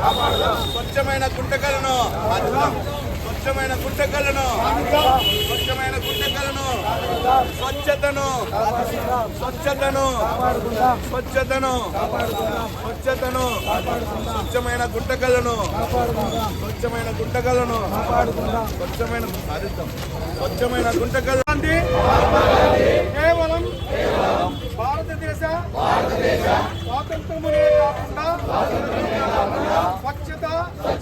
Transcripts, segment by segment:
స్వచ్ఛమైన గుంటకలను స్వచ్ఛమైన గుంటకలను స్వచ్ఛమైన గుంటకలను స్వచ్ఛతను స్వచ్ఛతను స్వచ్ఛతను స్వచ్ఛతను స్వచ్ఛమైన గుంటకలను స్వచ్ఛమైన గుంటకలను స్వచ్ఛమైన స్వచ్ఛమైన గుంటకలు గాంధీ.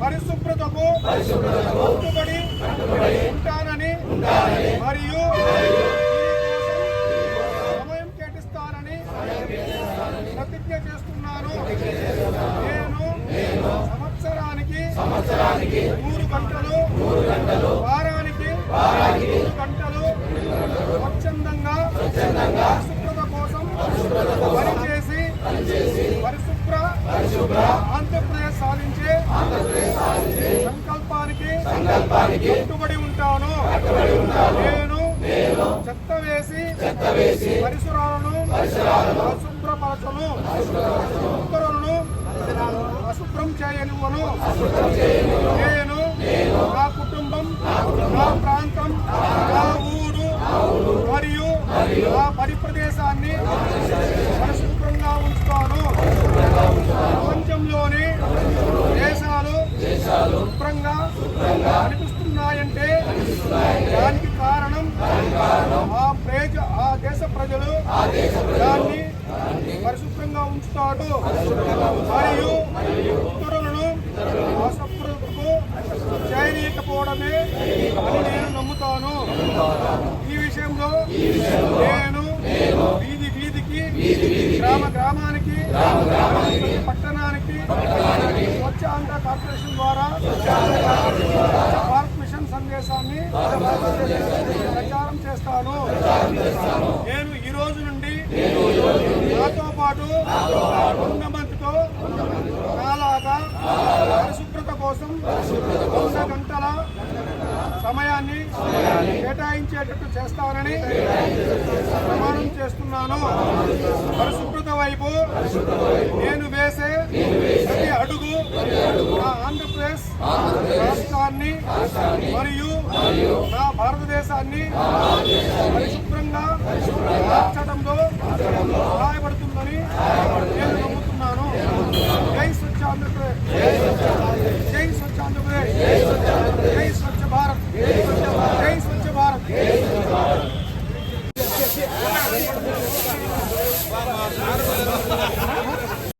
పరిశుభ్రతకు కట్టుబడి ఉంటానని మరియు సమయం కేటిస్తానని ప్రతిజ్ఞ చేస్తున్నాను. నేను సంవత్సరానికి మూడు గంటలు వారానికి మూడు గంటలు స్వచ్ఛందంగా పరిశుభ్రత కోసం పనిచేసి పరిశుభ్ర ఆంధ్రప్రదేశ్ సాధించే సంకల్పానికి కట్టుబడి ఉంటాను. నేను చెత్త వేసి పరిసరాలను అశుభ్రపరచను. ఇతరులను అశుభ్రం చేయనివ్వను. నేను నా కుటుంబం నా ప్రాంతం నా ఊరు మరియు నా పరిప్రదేశాన్ని పరిశుభ్రంగా ఉంచుతాను ప్రపంచంలోని దేశాలు శుభ్రంగా కనిపిస్తున్నాయంటే దానికి కారణం ఆ ప్రజ ఆ దేశ ప్రజలు దాన్ని పరిశుభ్రంగా ఉంచుతాడు మరియు ఇతరులను అశుభ్రతకు చేయనీయకపోవడమే అని నేను నమ్ముతాను. ఈ విషయంలో నేను వీధి వీధికి గ్రామ గ్రామానికి కార్పొరేషన్ ద్వారా భారత్ మిషన్ సందేశాన్ని ప్రచారం చేస్తాను. నేను ఈ రోజు నుండి నాతో పాటు వంద మందితో నాలాగా పరిశుభ్రత కోసం వంద గంటల సమయాన్ని కేటాయించేటట్టు చేస్తానని ప్రమాణం చేస్తున్నాను. పరిశుభ్రత వైపు నేను వేసే ప్రతి అడుగు నా ఆంధ్రప్రదేశ్ రాష్ట్రాన్ని మరియు నా భారతదేశాన్ని పరిశుభ్రంగా